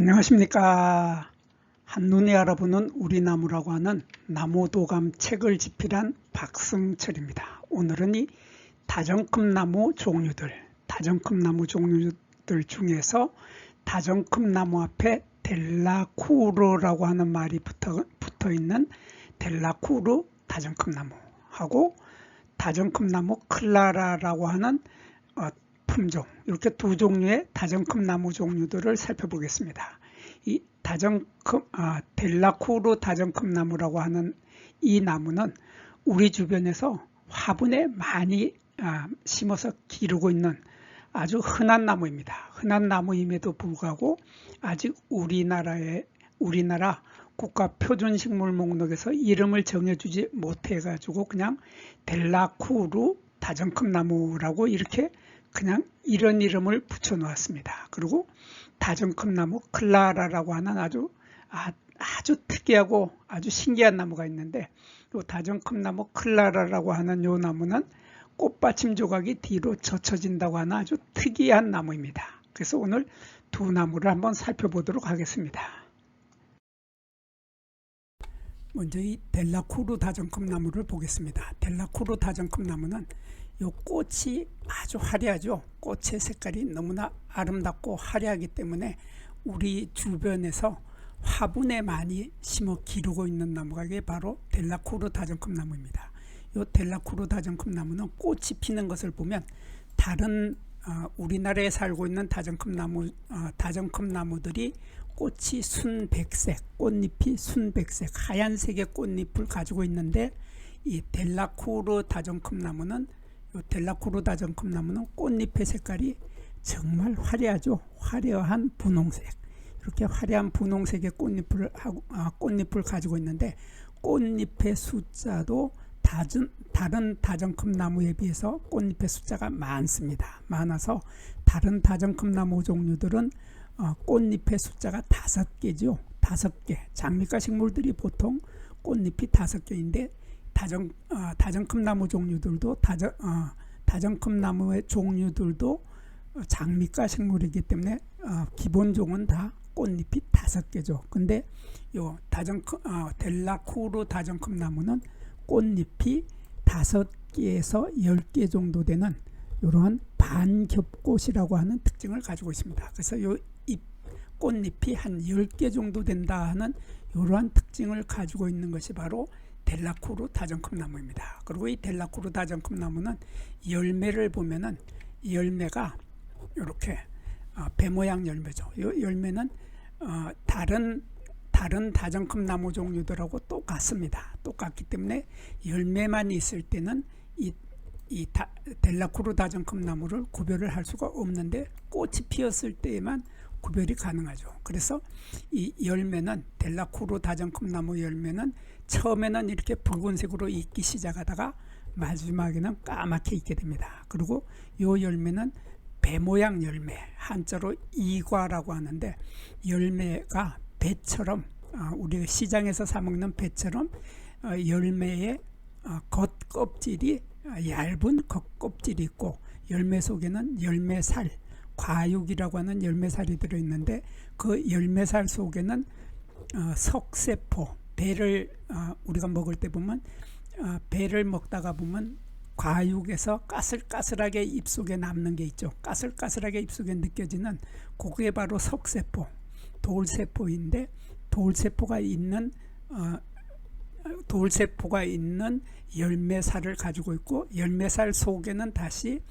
안녕하십니까. 한눈에 알아보는 우리 나무라고 하는 나무도감 책을 집필한 박승철입니다. 오늘은 이 다정큼 나무 종류들, 다정큼 나무 종류들 중에서 다정큼 나무 앞에 델라쿠르라고 하는 말이 붙어, 붙어 있는 델라쿠르 다정큼 나무하고 다정큼 나무 클라라라고 하는 어, 품종 이렇게 두 종류의 다정큼 나무 종류들을 살펴보겠습니다. 이 다정큼 아, 델라쿠르 다정큼 나무라고 하는 이 나무는 우리 주변에서 화분에 많이 아, 심어서 기르고 있는 아주 흔한 나무입니다. 흔한 나무임에도 불구하고 아직 우리나라의 우리나라 국가 표준 식물 목록에서 이름을 정해주지 못해 가지고 그냥 델라쿠르 다정큼 나무라고 이렇게 그냥 이런 이름을 붙여 놓았습니다. 그리고 다정큼 나무 클라라라고 하는 아주 아, 주 특이하고 아주 신기한 나무가 있는데 이 다정큼 나무 클라라라고 하는 이 나무는 꽃받침 조각이 뒤로 젖혀진다고 하는 아주 특이한 나무입니다. 그래서 오늘 두 나무를 한번 살펴보도록 하겠습니다. 먼저 이 델라쿠르 다정큼 나무를 보겠습니다. 델라쿠르 다정큼 나무는 이 꽃이 아주 화려하죠. 꽃의 색깔이 너무나 아름답고 화려하기 때문에 우리 주변에서 화분에 많이 심어 기르고 있는 나무가 이게 바로 델라쿠르 다정큼 나무입니다. 이 델라쿠르 다정큼 나무는 꽃이 피는 것을 보면 다른 어, 우리나라에 살고 있는 다정큼 나무 어, 다정큼 나무들이 꽃이 순백색, 꽃잎이 순백색, 하얀색의 꽃잎을 가지고 있는데 이 델라쿠르 다정큼 나무는 이 델라쿠르 다정큼 나무는 꽃잎의 색깔이 정말 화려하죠. 화려한 분홍색. 이렇게 화려한 분홍색의 꽃잎을 하고, 아, 꽃잎을 가지고 있는데 꽃잎의 숫자도 다른, 다른 다정큼 나무에 비해서 꽃잎의 숫자가 많습니다. 많아서 다른 다정큼 나무 종류들은 어, 꽃잎의 숫자가 다섯 개죠. 다섯 개. 장미과 식물들이 보통 꽃잎이 다섯 개인데 다정 어, 다정큼 나무 종류들도 다정 어, 다정큼 나무의 종류들도 장미과 식물이기 때문에 어, 기본 종은 다 꽃잎이 다섯 개죠. 근데 요 다정큼 어, 델라쿠르 다정큼 나무는 꽃잎이 다섯 개에서 열 개 정도 되는 이러한 반겹꽃이라고 하는 특징을 가지고 있습니다. 그래서 요 잎, 꽃잎이 한 10개 정도 된다 하는 이러한 특징을 가지고 있는 것이 바로 델라쿠르 다정큼 나무입니다. 그리고 이 델라쿠르 다정큼 나무는 열매를 보면은 열매가 이렇게 어, 배 모양 열매죠. 이 열매는 어, 다른 다른 다정큼 나무 종류들하고 똑같습니다. 똑같기 때문에 열매만 있을 때는 이, 이 다, 델라쿠르 다정큼 나무를 구별을 할 수가 없는데 꽃이 피었을 때에만 구별이 가능하죠. 그래서 이 열매는 델라쿠르 다정큼 나무 열매는 처음에는 이렇게 붉은색으로 익기 시작하다가 마지막에는 까맣게 익게 됩니다. 그리고 이 열매는 배 모양 열매, 한자로 이과라고 하는데 열매가 배처럼 어, 우리 시장에서 사 먹는 배처럼 어, 열매의 어, 겉껍질이 얇은 겉 껍질이 있고 열매 속에는 열매살, 과육이라고 하는 열매살이 들어 있는데 그 열매살 속에는 석세포, 배를 우리가 먹을 때 보면 배를 먹다가 보면 과육에서 까슬까슬하게 입속에 남는 게 있죠. 까슬까슬하게 입속에 느껴지는 그게 바로 석세포, 돌세포인데 돌세포가 있는 어, 돌세포가 있는 열매살을 가지고 있고 열매살 속에는 다시 어,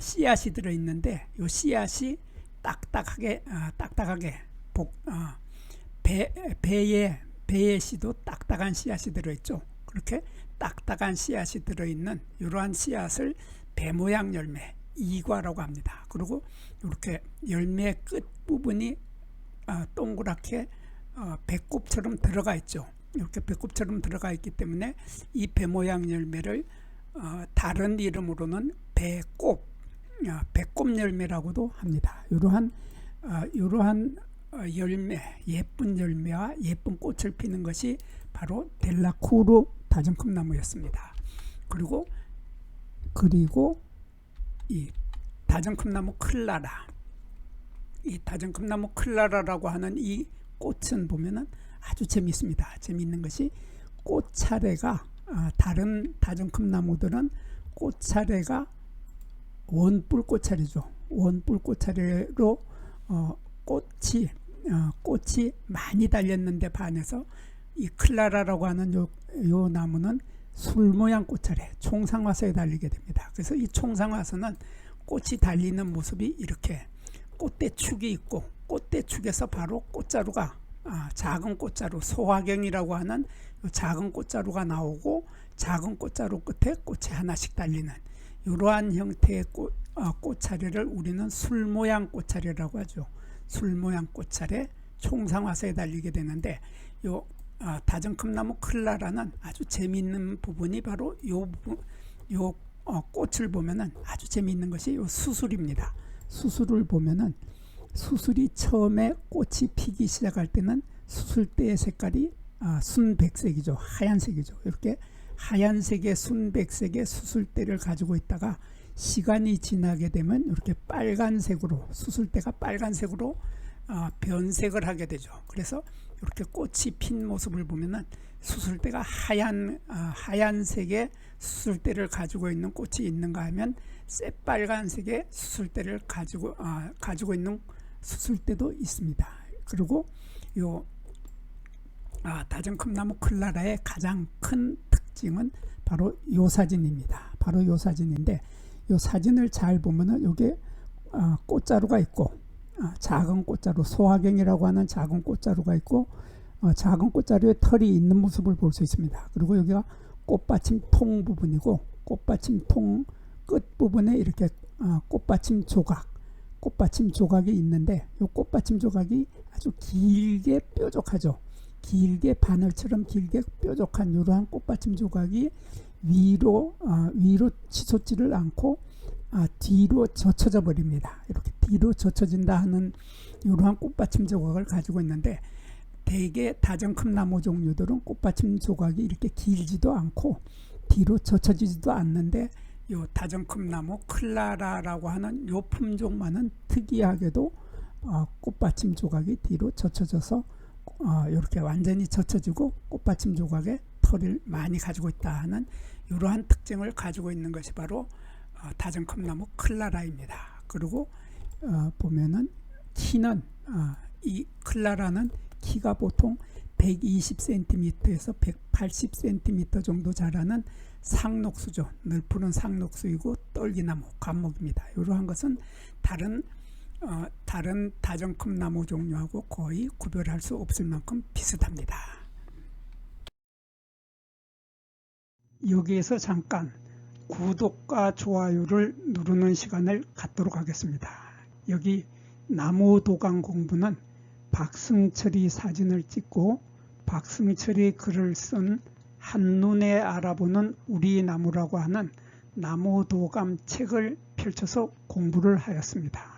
씨앗이 들어 있는데 이 씨앗이 딱딱하게 어, 딱딱하게 복, 어, 배, 배에 배에 씨도 딱딱한 씨앗이 들어 있죠. 그렇게 딱딱한 씨앗이 들어 있는 이러한 씨앗을 배 모양 열매 이과라고 합니다. 그리고 이렇게 열매 끝 부분이 어, 동그랗게 어, 배꼽처럼 들어가 있죠. 이렇게 배꼽처럼 들어가 있기 때문에 이 배 모양 열매를 어, 다른 이름으로는 배꼽, 어, 배꼽 열매라고도 합니다. 이러한 어, 이러한 어, 열매, 예쁜 열매와 예쁜 꽃을 피는 것이 바로 델라쿠르 다정큼 나무였습니다. 그리고 그리고 이 다정큼 나무 클라라 이 다정컵 나무 클라라라고 하는 이 꽃은 보면은 아주 재미있습니다. 재미있는 것이 꽃차례가 아, 다른 다정컵 나무들은 꽃차례가 원뿔 꽃차례죠. 원뿔 꽃차례로 어, 꽃이 어, 꽃이 많이 달렸는데 반해서 이 클라라라고 하는 요, 요 나무는 술 모양 꽃차례 총상화서에 달리게 됩니다. 그래서 이 총상화서는 꽃이 달리는 모습이 이렇게 꽃대축이 있고 꽃대축에서 바로 꽃자루가 아, 작은 꽃자루 소화경이라고 하는 요 작은 꽃자루가 나오고 작은 꽃자루 끝에 꽃이 하나씩 달리는 이러한 형태의 꽃, 어, 꽃차례를 우리는 술 모양 꽃차례라고 하죠. 술 모양 꽃차례 총상화서에 달리게 되는데 요 아, 다정컵나무 클라라는 아주 재미있는 부분이 바로 요, 요 어, 꽃을 보면은 아주 재미있는 것이 요 수술입니다. 수술을 보면은 수술이 처음에 꽃이 피기 시작할 때는 수술대의 색깔이 아, 순백색이죠. 하얀색이죠. 이렇게 하얀색의 순백색의 수술대를 가지고 있다가 시간이 지나게 되면 이렇게 빨간색으로 수술대가 빨간색으로 아, 변색을 하게 되죠. 그래서 이렇게 꽃이 핀 모습을 보면은 수술대가 하얀 아, 하얀색의 수술대를 가지고 있는 꽃이 있는가 하면 새빨간색의 수술대를 가지고 아, 가지고 있는 수술대도 있습니다. 그리고 요 아, 다정컵나무 클라라의 가장 큰 특징은 바로 요 사진입니다. 바로 요 사진인데 요 사진을 잘 보면은 요게 아, 꽃자루가 있고 아, 작은 꽃자루 소화경이라고 하는 작은 꽃자루가 있고 어, 작은 꽃자루에 털이 있는 모습을 볼 수 있습니다. 그리고 여기가 꽃받침 통 부분이고 꽃받침 통 끝 부분에 이렇게 어, 꽃받침 조각 꽃받침 조각이 있는데 이 꽃받침 조각이 아주 길게 뾰족하죠. 길게 바늘처럼 길게 뾰족한 이러한 꽃받침 조각이 위로 어, 위로 치솟지를 않고 아, 뒤로 젖혀져 버립니다. 이렇게 뒤로 젖혀진다 하는 이러한 꽃받침 조각을 가지고 있는데 대개 다정컵 나무 종류들은 꽃받침 조각이 이렇게 길지도 않고 뒤로 젖혀지지도 않는데 요 다정컵 나무 클라라라고 하는 요 품종만은 특이하게도 어, 꽃받침 조각이 뒤로 젖혀져서 어, 이렇게 완전히 젖혀지고 꽃받침 조각에 털을 많이 가지고 있다 하는 이러한 특징을 가지고 있는 것이 바로 어, 다정컵나무 클라라입니다. 그리고 어, 보면은 키는 어, 이 클라라는 키가 보통 120cm에서 180cm 정도 자라는 상록수죠. 늘 푸른 상록수이고 떨기나무, 감목입니다. 이러한 것은 다른 어, 다른 다정컵 나무 종류하고 거의 구별할 수 없을 만큼 비슷합니다. 여기에서 잠깐 구독과 좋아요를 누르는 시간을 갖도록 하겠습니다. 여기 나무 도감 공부는 박승철이 사진을 찍고 박승철이 글을 쓴 한눈에 알아보는 우리 나무라고 하는 나무 도감 책을 펼쳐서 공부를 하였습니다.